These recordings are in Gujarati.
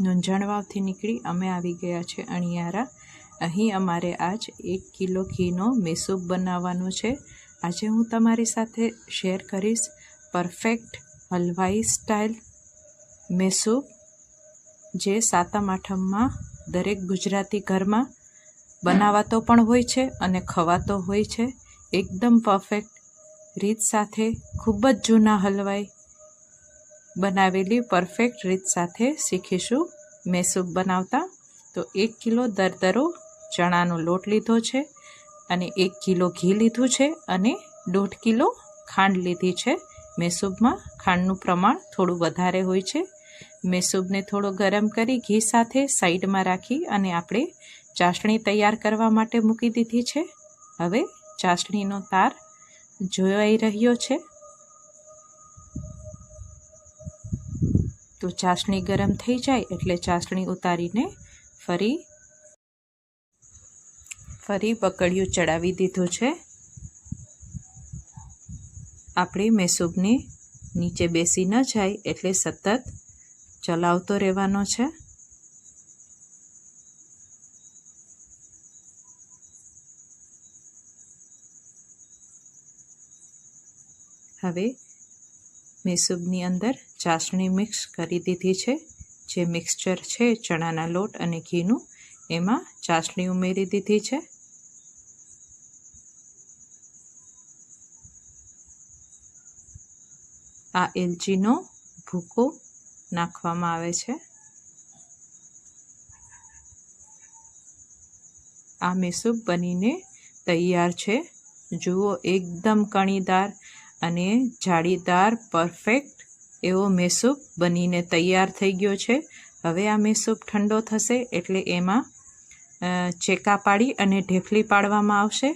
નુંજાણવાવથી નીકળી અમે આવી ગયા છે અણિયારા. અહીં અમારે આજ એક કિલો ઘીનો મેસૂબ બનાવવાનો છે. આજે હું તમારી સાથે શેર કરીશ પરફેક્ટ હલવાઈ સ્ટાઇલ મેસૂબ જે સાતમ આઠમમાં દરેક ગુજરાતી ઘરમાં બનાવાતો પણ હોય છે અને ખવાતો હોય છે. એકદમ પરફેક્ટ રીત સાથે ખૂબ જ જૂના હલવાઈ બનાવેલી પરફેક્ટ રીત સાથે શીખીશું. મેસૂબ બનાવતા તો એક કિલો દરદરો ચણાનો લોટ લીધો છે અને એક કિલો ઘી લીધું છે અને દોઢ કિલો ખાંડ લીધી છે. મેસૂબમાં ખાંડનું પ્રમાણ થોડું વધારે હોય છે. મેસૂબને થોડો ગરમ કરી ઘી સાથે સાઈડમાં રાખી અને આપણે ચાસણી તૈયાર કરવા માટે મૂકી દીધી છે. હવે ચાસણીનો તાર જોવાઈ રહ્યો છે. તો ચાસણી ગરમ થઈ જાય એટલે ચાસણી ઉતારીને ફરી ફરી બકડિયું ચડાવી દીધું છે. આપણે મેસૂબને નીચે બેસી ન જાય એટલે સતત ચલાવતો રહેવાનો છે. હવે મેસૂબની અંદર ચાસણી મિક્સ કરી દીધી છે. જે મિક્સચર છે ચણાના લોટ અને ઘીનું, એમાં ચાસણી ઉમેરી દીધી છે. આ એલચીનો ભૂકો નાખવામાં આવે છે. આ મેસૂબ બનીને તૈયાર છે. જુઓ, એકદમ કણીદાર અને જાળીદાર પરફેક્ટ એવો મેસૂપ બનીને તૈયાર થઈ ગયો છે. હવે આ મેસૂપ ઠંડો થશે એટલે એમાં ચેકા પાડી અને ઢેફલી પાડવામાં આવશે.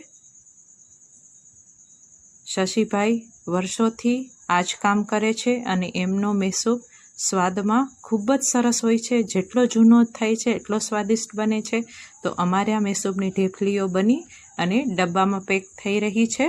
શશીભાઈ વર્ષોથી આ જ કામ કરે છે અને એમનો મેસૂપ સ્વાદમાં ખૂબ જ સરસ હોય છે. જેટલો જૂનો થાય છે, એટલો સ્વાદિષ્ટ બને છે. તો અમારે આ મેસૂબની ઢેફલીઓ બની અને ડબ્બામાં પેક થઈ રહી છે.